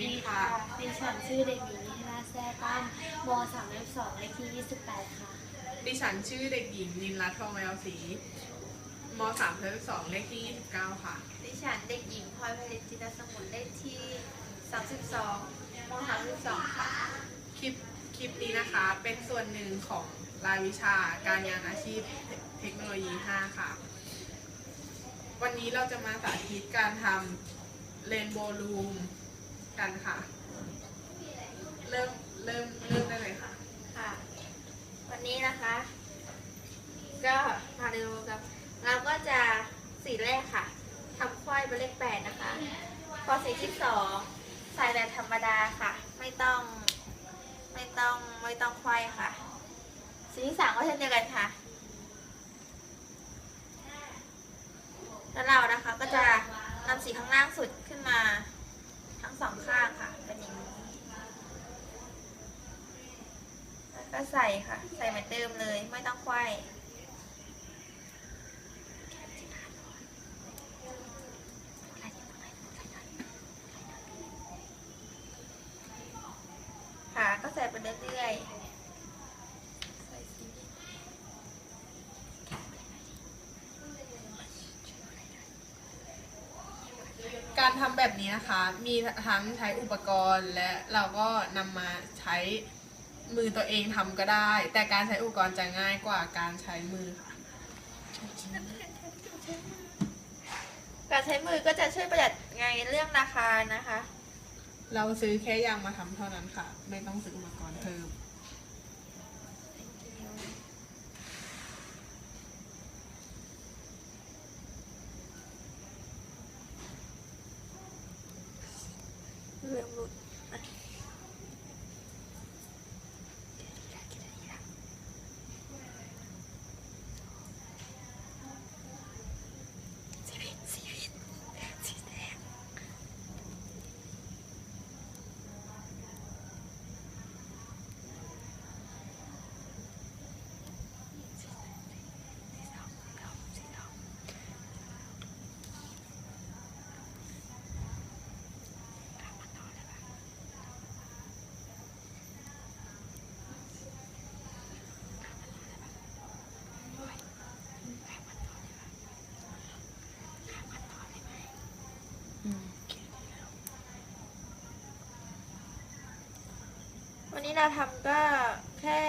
ดีค่ะ ดิฉันชื่อเด็กหญิงนิธนาแซ่ตั้มมสามเลขสองเลขที่ 28 ค่ะ ดิฉันชื่อเด็กหญิงนินรัตน์ทองแววศรีมสามเทอมสองเลขที่ยี่สิบเก้าค่ะ ดิฉันเด็กหญิงพลอยผลิตจิตรสมุนเลขที่ 32ม32ค่ะ คลิปคลิปนี้นะคะเป็นส่วนหนึ่งของรายวิชาการงานอาชีพเทคโนโลยี 5 ค่ะ วันนี้เราจะมาสาธิตการทำเรนโบว์ลูม กันค่ะ เริ่มเริ่มเริ่มได้เลยค่ะ ค่ะ วันนี้นะคะ ก็มาดูกับ เราก็จะสีแรกค่ะทำควายเป็นเลขแปดนะคะ พอสีที่สองใส่แบบธรรมดาค่ะ ไม่ต้องไม่ต้องไม่ต้องควายค่ะ สีที่สามก็เช่นเดียวกันค่ะ แล้วเรานะคะก็จะนำสีข้างล่างสุดขึ้นมา ทั้งสองข้างค่ะ เป็นอย่างนี้ แล้ว ก็ใส่ค่ะ ใส่เหมือนเดิมเลย ไม่ต้องไขว้ค่ะ ก็ใส่ไปเรื่อยๆการทำแบบนี้นะคะ มีทั้งใช้อุปกรณ์และเราก็นำมาใช้ มือตัวเองทำก็ได้ แต่การใช้อุปกรณ์จะง่ายกว่าการใช้มือค่ะการใช้มือก็จะช่วยประหยัดไงเรื่องราคานะคะ เราซื้อแค่ยางมาทำเท่านั้นค่ะ ไม่ต้องซื้ออุปกรณ์เพิ่ม เริ่มหลุด วันนี้เราทำก็แค่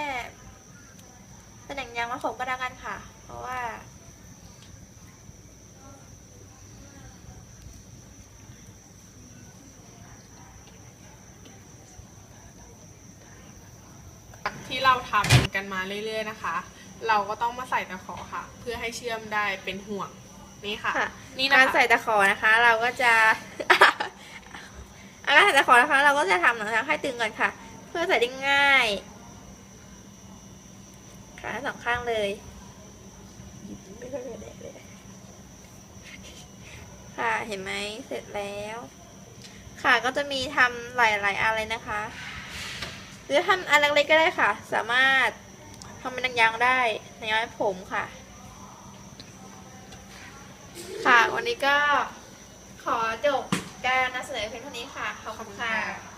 เป็นอย่างยางมาผมก็แล้วกันค่ะ เพราะว่า ที่เราทำกันมาเรื่อยๆนะคะ เราก็ต้องมาใส่ตะขอค่ะ เพื่อให้เชื่อมได้เป็นห่วง นี่ค่ะค่ะ นี่นะการคะใส่ตะขอนะคะ เราก็จะอาการใส่ตะขอนะคะ เราก็จะทำหนังทางให้ตึงก่อนค่ะ เพื่อใส่ได้ง่ายขาทั้งสองข้างเลยไม่ค่อยแดกเลยค่ะเห็นไหมเสร็จแล้ว ค่ะก็จะมีทำหลายๆอันเลยนะคะ หรือทำอันเล็กๆก็ได้ค่ะ สามารถทำเป็นยางๆได้ในย้อยผมค่ะ ค่ะ วันนี้ก็ขอจบการนำเสนอเพียงเท่านี้ค่ะ ขอบคุณค่ะ